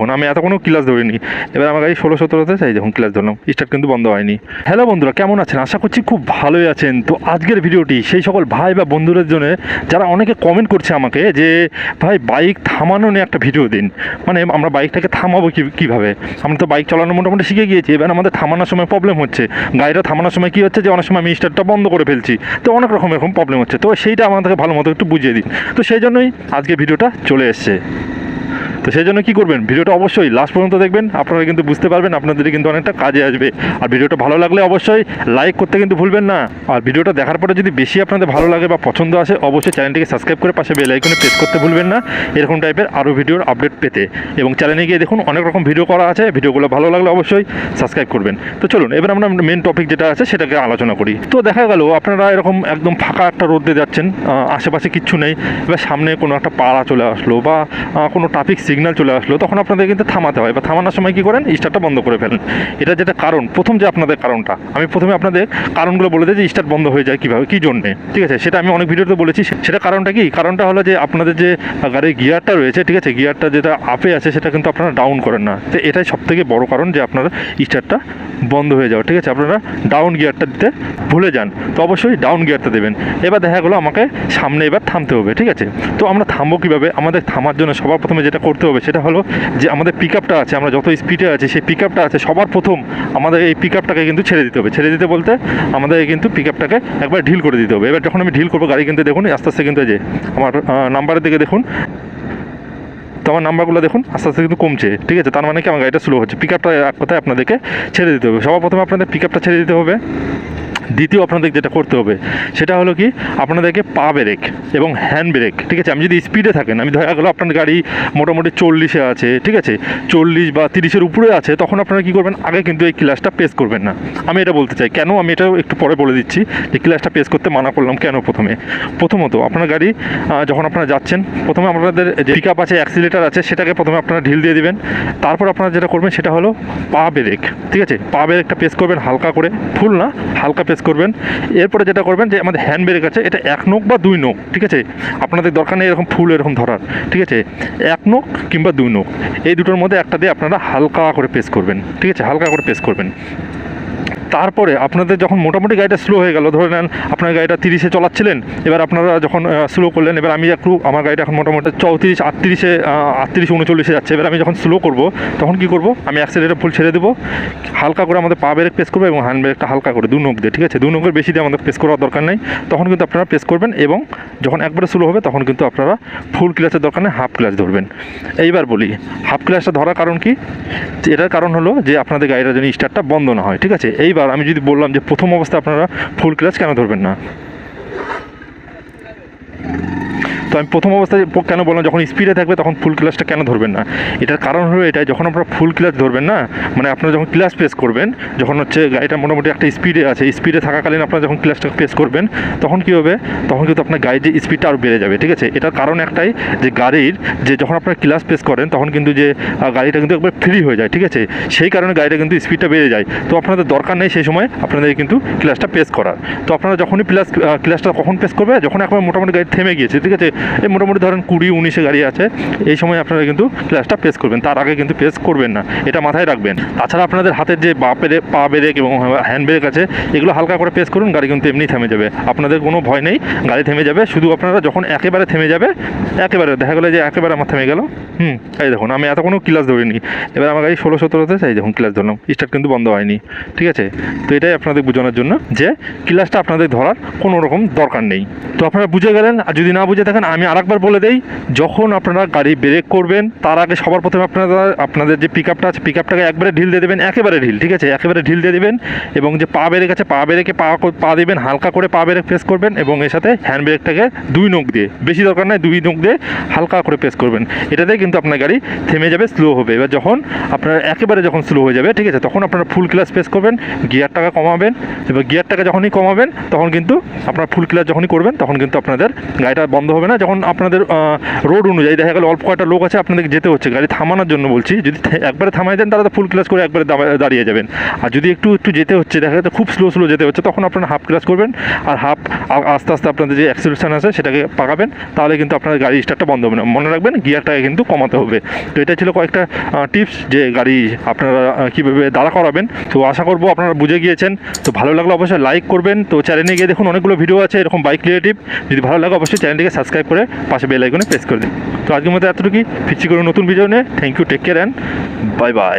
দেখুন, আমি এতক্ষণও ক্লাস ধরিনি। এবার আমার গাড়ি ষোলো সতেরোতে চাই, দেখুন ক্লাস ধরলাম। স্টার্ট কিন্তু বন্ধ হয়নি। হ্যালো বন্ধুরা, কেমন আছেন? আশা করছি খুব ভালোই আছেন। তো আজকের ভিডিওটি সেই সকল ভাই বা বন্ধুদের জন্য, যারা অনেকে কমেন্ট করছে আমাকে যে, ভাই বাইক থামানো নিয়ে একটা ভিডিও দিন। মানে আমরা বাইকটাকে থামাবো কীভাবে? আমরা তো বাইক চালানো মোটামুটি শিখে গিয়েছি। এবার আমাদের থামানোর সময় প্রবলেম হচ্ছে। গাড়িটা থামানোর সময় কী হচ্ছে যে, অনেক সময় আমি স্টার্টটা বন্ধ করে ফেলছি। তো অনেক রকম এরকম প্রবলেম হচ্ছে। তো সেইটা আমাদেরকে ভালো মতো একটু বুঝিয়ে দিন। তো সেই জন্যই আজকে ভিডিওটা চলে এসছে। তো সেই জন্য কী করবেন? ভিডিওটা অবশ্যই লাস্ট পর্যন্ত দেখবেন। আপনারা কিন্তু বুঝতে পারবেন আপনাদের কিন্তু অনেকটা কাজে আসবে। আর ভিডিওটা ভালো লাগলে অবশ্যই লাইক করতে কিন্তু ভুলবেন না। আর ভিডিওটা দেখার পরে যদি বেশি আপনাদের ভালো লাগে বা পছন্দ আসে, অবশ্যই চ্যানেলটিকে সাবস্ক্রাইব করে পাশে বেল আইকনে প্রেস করতে ভুলবেন না। এরকম টাইপের আরও ভিডিওর আপডেট পেতে। এবং চ্যানেলে গিয়ে দেখুন, অনেক রকম ভিডিও করা আছে। ভিডিওগুলো ভালো লাগলে অবশ্যই সাবস্ক্রাইব করবেন। তো চলুন, এবার আমরা মেন টপিক যেটা আছে, সেটাকে আলোচনা করি। তো দেখা গেল, আপনারা এরকম একদম ফাঁকা একটা রোদে যাচ্ছেন আশেপাশে কিচ্ছু নেই, এবার সামনে কোনো একটা পাড়া চলে আসলো বা কোনো ট্রাফিক সিগন্যাল চলে আসলো, তখন আপনাদের কিন্তু থামাতে হয়। বা থামানোর সময় কী করেন? স্টার্টটা বন্ধ করে ফেলেন। এটা যেটা কারণ, প্রথম যে আপনাদের কারণটা, আমি প্রথমে আপনাদের কারণগুলো বলে দিই যে স্টার্ট বন্ধ হয়ে যায় কীভাবে, কী জন্যে। ঠিক আছে? সেটা আমি অনেক ভিডিওতে বলেছি। সেটা কারণটা কি? কারণটা হলো যে আপনাদের যে গাড়ির গিয়ারটা রয়েছে, ঠিক আছে? গিয়ারটা যেটা আপে আছে, সেটা কিন্তু আপনারা ডাউন করেন না। তো এটাই সব থেকে বড় কারণ যে আপনারা স্টার্টটা বন্ধ হয়ে যাওয়া। ঠিক আছে? আপনারা ডাউন গিয়ারটা দিতে ভুলে যান। তো অবশ্যই ডাউন গিয়ারটা দেবেন। এবার দেখা গেলো আমাকে সামনে এবার থামতে হবে। ঠিক আছে? তো আমরা থামবো কীভাবে? আমাদের থামার জন্য সবার প্রথমে যেটা করতে হবে, সেটা হলো যে আমাদের পিক আপটা আছে, আমরা যত স্পিডে আছে, সেই পিক আপটা আছে, সবার প্রথম আমাদের এই পিক আপটাকে কিন্তু ছেড়ে দিতে হবে। ছেড়ে দিতে বলতে আমাদের কিন্তু পিক আপটাকে একবার ঢিল করে দিতে হবে। এবার যখন আমি ঢিল করব, গাড়ি কিন্তু দেখুন, আস্তে আস্তে কিন্তু যে আমার নাম্বারের দিকে দেখুন, তো আমার নাম্বারগুলো দেখুন, আস্তে আস্তে কিন্তু কমছে, ঠিক আছে? তার মানে কি আমার গাড়িটা স্লো হচ্ছে। পিক আপটা এক কথায় আপনাদেরকে ছেড়ে দিতে হবে। সবার প্রথমে আপনাদের পিক আপটা ছেড়ে দিতে হবে। দ্বিতীয় আপনাদের যেটা করতে হবে, সেটা হলো কি, আপনাদেরকে পা ব্রেক এবং হ্যান্ড ব্রেক, ঠিক আছে? আমি যদি স্পিডে থাকেন, আমি ধরা গেলো আপনার গাড়ি মোটামুটি চল্লিশে আছে, ঠিক আছে? চল্লিশ বা তিরিশের উপরে আছে, তখন আপনারা কী করবেন? আগে কিন্তু এই ক্লাসটা পেস করবেন না। আমি এটা বলতে চাই, কেন? আমি এটাও একটু পরে বলে দিচ্ছি যে ক্লাসটা পেস করতে মানা করলাম কেন প্রথমে? প্রথমত, আপনার গাড়ি যখন আপনারা যাচ্ছেন, প্রথমে আপনাদের যে পিক আপ আছে অ্যাক্সিলেটার আছে, সেটাকে প্রথমে আপনারা ঢিল দিয়ে দিবেন। তারপর আপনারা যেটা করবেন, সেটা হলো পা ব্রেক, ঠিক আছে? পা ব্রেকটা পেস করবেন হালকা করে ফুল না, হালকা পেস করবেন। এরপরে যেটা করবেন যে আমাদের হ্যান্ড ব্রেক আছে, এটা এক নোক বা দুই নোক ঠিক আছে? আপনাদের দরকার নেই এরকম ফুল এরকম ধরার, ঠিক আছে? এক নোক কিংবা দুই নোক এই দুটোর মধ্যে একটা দিয়ে আপনারা হালকা করে পেস করবেন, ঠিক আছে? হালকা করে পেস করবেন। তারপরে আপনাদের যখন মোটামুটি গাড়িটা স্লো হয়ে গেল, ধরে নেন আপনার গাড়িটা তিরিশে চলাচ্ছিলেন, এবার আপনারা যখন স্লো করলেন, এবার আমি একটু, আমার গাড়িটা এখন মোটামুটি চৌত্রিশ আটত্রিশে আটত্রিশ, উনচল্লিশে যাচ্ছে, এবার আমি যখন স্লো করব, তখন কি করব, আমি অ্যাক্সিডেন্টে ফুল ছেড়ে দেবো, হালকা করে আমাদের পা ব্রেক পেস করব এবং হ্যান্ড ব্রেকটা হালকা করে দু নোক দিয়ে, ঠিক আছে? দু নোকের বেশি দিয়ে আমাদের পেস করার দরকার নেই, তখন কিন্তু আপনারা পেস করবেন এবং যখন একবারে স্লো হবে, তখন কিন্তু আপনারা ফুল ক্লাসের দরকার নেই হাফ ক্লাস ধরবেন। এইবার বলি হাফ ক্লাসটা ধরার কারণ কি? এটার কারণ হলো যে আপনাদের গাড়িটা যেন স্টার্টটা বন্ধ না হয়, ঠিক আছে? এইবার আমি যদি বললাম যে প্রথম অবস্থায় আপনারা ফুল ক্লাস কেন ধরবেন না? তো আমি প্রথম অবস্থায় কেন বললাম, যখন স্পিডে থাকবে তখন ফুল ক্লাসটা কেন ধরবেন না? এটার কারণ হলো এটাই, যখন আপনারা ফুল ক্লাস ধরবেন না মানে আপনারা যখন ক্লাস প্রেস করবেন, যখন হচ্ছে গাড়িটা মোটামুটি একটা স্পিডে আছে স্পিডে থাকাকালীন আপনারা যখন ক্লাসটা প্রেস করবেন, তখন কী হবে? তখন কিন্তু আপনার গাড়ির যে স্পিডটা আরও বেড়ে যাবে, ঠিক আছে? এটার কারণ একটাই যে গাড়ির যে যখন আপনারা ক্লাস প্রেস করেন, তখন কিন্তু যে গাড়িটা কিন্তু একবার ফ্রি হয়ে যায়, ঠিক আছে? সেই কারণে গাড়িটা কিন্তু স্পিডটা বেড়ে যায়। তো আপনাদের দরকার নেই সেই সময় আপনাদের কিন্তু ক্লাসটা প্রেস করার। তো আপনারা যখনই প্লাস ক্লাসটা কখন প্রেস করবে? যখন একবার মোটামুটি গাড়ি থেমে গিয়েছে, ঠিক আছে? এই মোটামুটি ধরেন কুড়ি উনিশে গাড়ি আছে, এই সময় আপনারা কিন্তু ক্লাসটা প্রেস করবেন, তার আগে কিন্তু প্রেস করবেন না, এটা মাথায় রাখবেন। তাছাড়া আপনাদের হাতের যে বা ব্রেক পা ব্রেক এবং হ্যান্ড ব্রেক আছে, এগুলো হালকা করে প্রেস করুন, গাড়ি কিন্তু এমনি থেমে যাবে। আপনাদের কোনো ভয় নেই, গাড়ি থেমে যাবে, শুধু আপনারা যখন একেবারে থেমে যাবে, একেবারে, দেখা গেলো যে একেবারে আমার থেমে গেল, হুম, এই দেখুন, আমি এতক্ষণও ক্লাস ধরিনি, এবার আমার গাড়ি ষোলো সতেরোতে চাই দেখুন ক্লাস ধরলাম স্টার্ট কিন্তু বন্ধ হয়নি, ঠিক আছে? তো এটাই আপনাদের বোঝানোর জন্য যে ক্লাসটা আপনাদের ধরার কোনো রকম দরকার নেই। তো আপনারা বুঝে গেলেন, আর যদি না বুঝে থাকেন আমি আরেকবার বলে দেই, যখন আপনারা গাড়ি ব্রেক করবেন, তার আগে সবার প্রথমে আপনারা, আপনাদের যে পিক আপটা আছে পিক আপটাকে একবারে ঢিল দিয়ে দেবেন, একেবারে ঢিল, ঠিক আছে? একেবারে ঢিল দিয়ে দেবেন এবং যে পা ব্রেক আছে পা ব্রেকে পা পা দিবেন, হালকা করে পা ব্রেক প্রেস করবেন এবং এর সাথে হ্যান্ড ব্রেকটাকে দুই নখ দিয়ে, বেশি দরকার নয় দুই নখ দিয়ে হালকা করে প্রেস করবেন। এটাতে কিন্তু আপনার গাড়ি থেমে যাবে স্লো হবে। এবার যখন আপনার একেবারে যখন স্লো হয়ে যাবে, ঠিক আছে? তখন আপনারা ফুল ক্লাস প্রেস করবেন গিয়ারটাকে কমাবেন, এবার গিয়ারটাকে যখনই কমাবেন, তখন কিন্তু আপনার ফুল ক্লাস যখনই করবেন, তখন কিন্তু আপনাদের গাড়িটা বন্ধ হবে না। যখন আপনাদের রোড অনুযায়ী দেখা গেল অল্প কয়টা লোক আছে আপনাদেরকে যেতে হচ্ছে গাড়ি থামানোর জন্য বলছি। যদি একবারে থামাই দেন, তাহলে তো ফুল ক্লাস করে একবারে দাঁড়িয়ে যাবেন। আর যদি একটু একটু যেতে হচ্ছে, দেখা যাচ্ছে খুব স্লো স্লো যেতে হচ্ছে, তখন আপনারা হাফ ক্লাস করবেন আর হাফ আস্তে আস্তে আপনাদের যে অ্যাক্সিলেশন আছে, সেটাকে পাকাবেন, তাহলে কিন্তু আপনার গাড়ি স্টার্টটা বন্ধ হবে না। মনে রাখবেন গিয়ারটাকে কিন্তু কমাতে হবে। তো এটা ছিল কয়েকটা টিপস যে গাড়ি আপনারা কীভাবে দাঁড়া করাবেন। তো আশা করব আপনারা বুঝে গিয়েছেন। তো ভালো লাগলে অবশ্যই লাইক করবেন। তো চ্যানেলে গিয়ে দেখুন, অনেকগুলো ভিডিও আছে, এরকম বাইক রিলেটিভ যদি ভালো লাগে, অবশ্যই চ্যানেলটিকে সাবস্ক্রাইব করে পাশে বেল আইকনে প্রেস করে দিন। তো আজকের মধ্যে এতটুকুই। ফিরছি করে নতুন ভিডিও নিয়ে। Thank you take care and bye bye